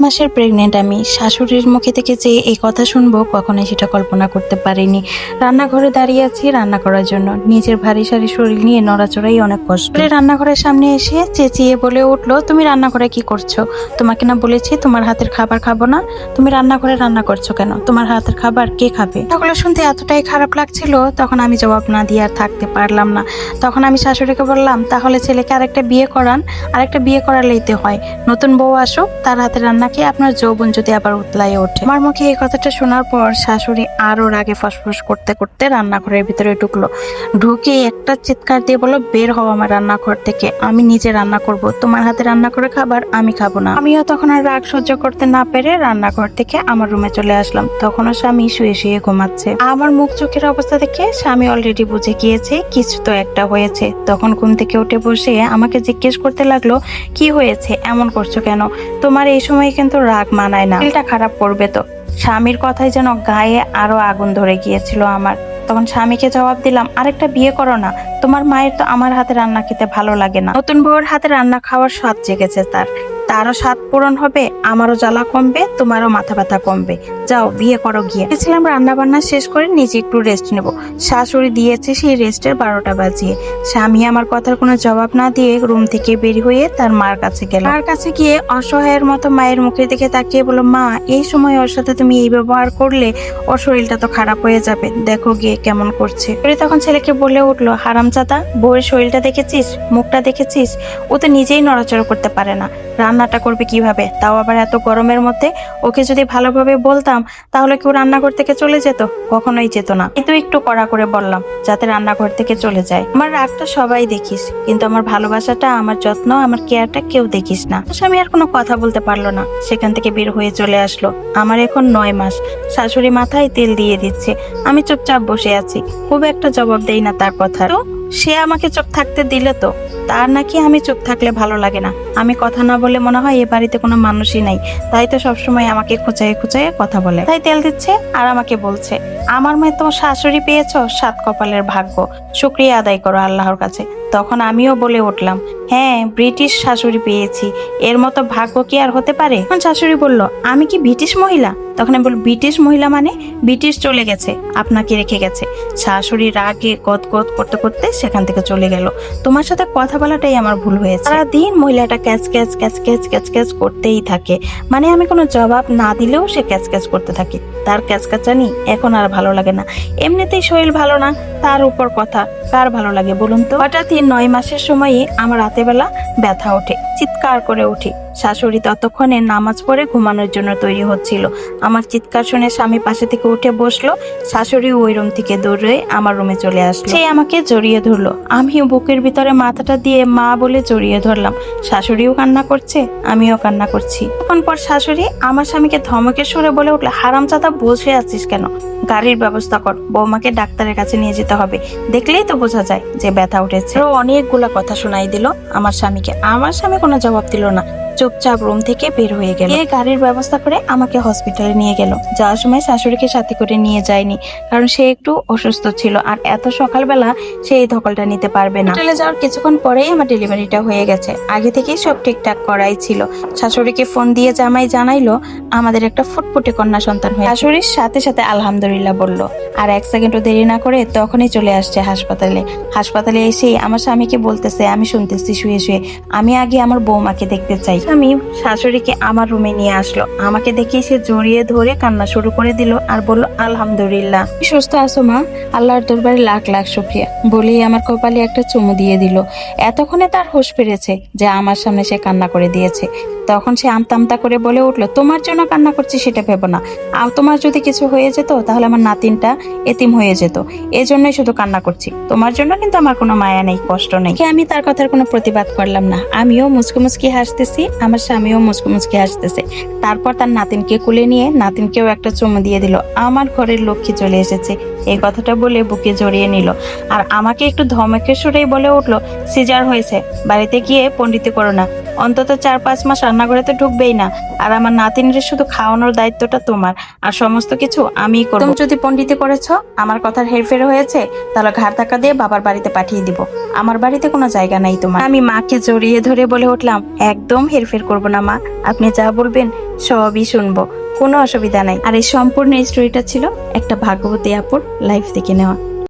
মাসের প্রেগনেন্ট আমি। শাশুড়ির মুখে থেকে যে এই কথা শুনব কখনোই সেটা কল্পনা করতে পারিনি। রান্নাঘরে দাঁড়িয়ে আছি রান্না করার জন্য। নিজের ভারী সারি শরীর নিয়ে নড়াচড়াই অনেক কষ্ট। রান্নাঘরের সামনে এসে চেঁচিয়ে বলে উঠল তুমি রান্নাঘরে কি করছ? তোমাকে না বলেছি তোমার হাতের খাবার খাব না। তুমি রান্নাঘরে রান্না করছ কেন? তোমার হাতের খাবার কে খাবে? সকলে শুনতে এতটাই খারাপ লাগছিল তখন আমি জবাব না দিয়ে আর থাকতে পারলাম না। তখন আমি শাশুড়িকে বললাম তাহলে ছেলেকে আরেকটা বিয়ে করান। আরেকটা বিয়ে করালেই তো হয়। নতুন বউ আসুক তার হাতে রান্না খেয়ে আপনার যৌবন যদি আবার উতলায় ওঠে। আমার মুখে এই কথাটা শোনার পর শাশুড়ি আরও রাগে ফসফস করতে করতে রান্নাঘরের ভিতরে ঢুকলো। ঢুকে একটা চিৎকার দিয়ে বলল, বের হও আমার রান্নাঘর থেকে, আমি নিজে রান্না করব। তোমার হাতে রান্না করে খাবার, আমি খাব না। আমিও তখন আর রাগ সহ্য করতে না পেরে রান্নাঘর থেকে আমার রুমে চলে আসলাম। তখনও স্বামী শুয়ে শুয়ে ঘুমাচ্ছে। আমার মুখ চোখের অবস্থা দেখে স্বামী অলরেডি বুঝে গিয়েছে, কিছু তো একটা হয়েছে। তখন ঘুম থেকে উঠে বসে আমাকে জিজ্ঞেস করতে লাগল, কি হয়েছে? এমন করছ কেন? তোমার এই সময় কিন্তু রাগ মানায় না। দিলটা খারাপ করবে তো। স্বামীর কথাই যেন গায়ে আরও আগুন ধরে গিয়েছিল আমার। তখন স্বামীকে জবাব দিলাম, আরেকটা বিয়ে করো না। তোমার মায়ের তো আমার হাতে রান্না খেতে ভালো লাগে না। নতুন বউয়ের হাতে রান্না খাওয়ার স্বাদ জেগেছে তার। তারও স্বাদ পূরণ হবে, আমারও জ্বালা কমবে, তোমারও মাথা ব্যথা কমবে। যাও, বিয়ে করো গিয়ে। গেছিলাম রান্না বান্না শেষ করে নিজে একটু রেস্ট নেব। শাশুড়ি দিয়েছে সেই রেস্টের বারোটা বাজিয়ে। স্বামী আমার কথার কোনো জবাব না দিয়ে রুম থেকে বের হয়ে তার মার কাছে গেল। মার কাছে গিয়ে অসহায়ের মতো মায়ের মুখের দিকে তাকিয়ে বলল, মা, এই সময় ওর সাথে তুমি এই ব্যবহার করলে ওর শরীরটা তো খারাপ হয়ে যাবে। দেখো গিয়ে কেমন করছে। তখন ছেলেকে বলে উঠল, হারামজাদা, বউয়ের শরীরটা দেখেছিস? মুখটা দেখেছিস? ও তো নিজেই নড়াচড়া করতে পারে না। রান্নাটা করবে কীভাবে? তাও আবার এত গরমের মধ্যে? ওকে যদি ভালোভাবে বলতাম, তাহলে কেউ রান্নাঘর থেকে চলে যেত? কখনোই যেত না। কিন্তু একটু কড়া করে বললাম, যাতে রান্নাঘর থেকে চলে যায়। আমার রাগটা সবাই দেখিস, কিন্তু আমার ভালোবাসাটা, আমার যত্ন, আমার কেয়ারটা কেউ দেখিস না। স্বামী আর কোনো কথা বলতে পারল না। সেখান থেকে বের হয়ে চলে আসলো। আমার এখন নয় মাস। শাশুড়ি মাথায় তেল দিয়ে দিচ্ছে। আমি চুপচাপ বসে আছি। খুব একটা জবাব দেই না তার কথা সে আমাকে চুপ থাকতে দিলে তো? তার নাকি আমি চুপ থাকলে ভালো লাগে না। আমি কথা না বলে মনে হয় এ বাড়িতে কোনো মানুষই নাই। তাই তো সবসময় আমাকে খুঁচাইয়ে খুঁচাইয়ে কথা বলে। তাই তেল দিচ্ছে আর আমাকে বলছে, আমার মেয়ে তোমার শাশুড়ি পেয়েছ? সাত কপালের ভাগ্য। শুক্রিয়া আদায় করো আল্লাহর কাছে। তখন আমিও বলে উঠলাম হ্যাঁ ব্রিটিশ শাশুড়ি পেয়েছি। এর মতো ভাগ্য কি আর হতে পারে? শাশুড়ি বলল, আমি কি ব্রিটিশ মহিলা? তখন আমি বল ব্রিটিশ মহিলা মানে ব্রিটিশ চলে গেছে, আপনাকে রেখে গেছে। শাশুড়ি রাগে গদ গদ করতে করতে সেখান থেকে চলে গেল। তোমার সাথে কথা বলাটাই আমার ভুল হয়েছে। সারাদিন মহিলাটা catch catch catch catch catch catch করতেই থাকে। মানে আমি কোনো জবাব না দিলেও সে ক্যাচ ক্যাচ করতে থাকে। তার ক্যাচ, ক্যাচানি এখন আর ভালো লাগে না। এমনিতেই শরীর ভালো না, তার উপর কথা কার ভালো লাগে বলুন তো? হঠাৎই নয় মাসের সময়ই আমার রাতে বেলা ব্যথা ওঠে। চিৎকার করে উঠি। শাশুড়ি ততক্ষণে নামাজ পড়ে ঘুমানোর জন্য তৈরি হচ্ছিল। আমার চিৎকার শুনে স্বামী পাশে থেকে উঠে বসল। শাশুড়ি ওই রুম থেকে দৌড়ে আমার রুমে চলে আসলো। সে আমাকে জড়িয়ে ধরলো। আমিও বুকের ভিতরে মাথাটা দিয়ে মা বলে জড়িয়ে ধরলাম। শাশুড়িও কান্না করছে, আমিও কান্না করছি। তখন পর শাশুড়ি আমার স্বামীকে ধমকে সরে বলে উঠল, হারামজাদা, বসে আছিস কেন? গাড়ির ব্যবস্থা কর। বৌমাকে ডাক্তারের কাছে নিয়ে যেতে হবে। দেখলেই তো বোঝা যায় যে ব্যথা উঠেছে। ও অনেকগুলা কথা শোনাই দিল আমার স্বামীকে। আমার স্বামী কোনো জবাব দিল না। চুপচাপ রুম থেকে বের হয়ে গেল। এই গাড়ির ব্যবস্থা করে আমাকে হসপিটালে নিয়ে গেল। যাওয়ার সময় শাশুড়িকে সাথে করে নিয়ে যায়নি, কারণ সে একটু অসুস্থ ছিল। আর এত সকালবেলা সে এই ধকলটা নিতে পারবে না। হোটেলে যাওয়ার কিছুক্ষণ পরেই আমার ডেলিভারিটা হয়ে গেছে। আগে থেকেই সব ঠিকঠাক করাই ছিল। শাশুড়িকে ফোন দিয়ে জামাই জানাইলো, আমাদের একটা ফুটফুটে কন্যা সন্তান হয়ে শাশুড়ির সাথে সাথে আলহামদুলিল্লাহ বলল। আর এক সেকেন্ডও দেরি না করে তখনই চলে আসছে হাসপাতালে। হাসপাতালে এসে আমার স্বামীকে বলতেছে, আমি শুনতেছি, শুয়ে শুয়ে। আমি আগে আমার বৌমাকে দেখতে চাই। আমি শাশুড়িকে আমার রুমে নিয়ে আসলো। আমাকে দেখে সে জড়িয়ে ধরে কান্না শুরু করে দিল আর বলল, আলহামদুলিল্লাহ। সুস্থ আছো মা? আল্লাহর দরবারে লাখ লাখ শুক্রিয়া। বলেই আমার কপালে একটা চুমু দিয়ে দিল। এতক্ষণে তার হোশ ফিরেছে যে আমার সামনে সে কান্না করে দিয়েছে। তখন সে আমতা আমতা করে বলে উঠল, তোমার জন্য কান্না করছি, সেটা ভেবো না। তোমার যদি কিছু হয়ে যেত, তাহলে আমার নাতিনটা এতিম হয়ে যেত। এই জন্যই শুধু কান্না করছি। তোমার জন্য কিন্তু আমার কোনো মায়া নেই, কষ্ট নেই। কি আমি তার কথার কোনো প্রতিবাদ করলাম না। আমিও মুচকি মুচকি হাসতেছি, আমার স্বামীও মুচকি মুচকি হাসতেছে। তারপর তার নাতিনকে কুলে নিয়ে নাতিনকেও একটা চুমু দিয়ে দিল। আমার ঘরের লক্ষ্মী চলে এসেছে। এই কথাটা বলে বুকে জড়িয়ে নিল। আর আমাকে একটু ধমকে সুরেই বলে উঠল, সিজার হয়েছে, বাড়িতে গিয়ে পণ্ডিত করো না। অন্তত চার পাঁচ মাস রান্নাঘরে তো ঢুকবেই না। আর আমার নাতিনের শুধু খাওয়ানোর দায়িত্বটা তোমার। আর সমস্ত কিছু আমিই করব। তুমি যদি পণ্ডিতি করেছ আমার কথার হেরফের হয়েছে, তাহলে ঘাড় ধাক্কা দিয়ে বাবার বাড়িতে পাঠিয়ে দিব। আমার বাড়িতে কোনো জায়গা নাই তোমার। আমি মাকে জড়িয়ে ধরে বলে উঠলাম, একদম হেরফের করব না মা। আপনি যা বলবেন, সবই শুনব। কোনো অসুবিধা নাই। আর এই সম্পূর্ণ স্টোরিটা ছিল একটা ভাগ্যবতী আপুর লাইফ থেকে নেওয়া।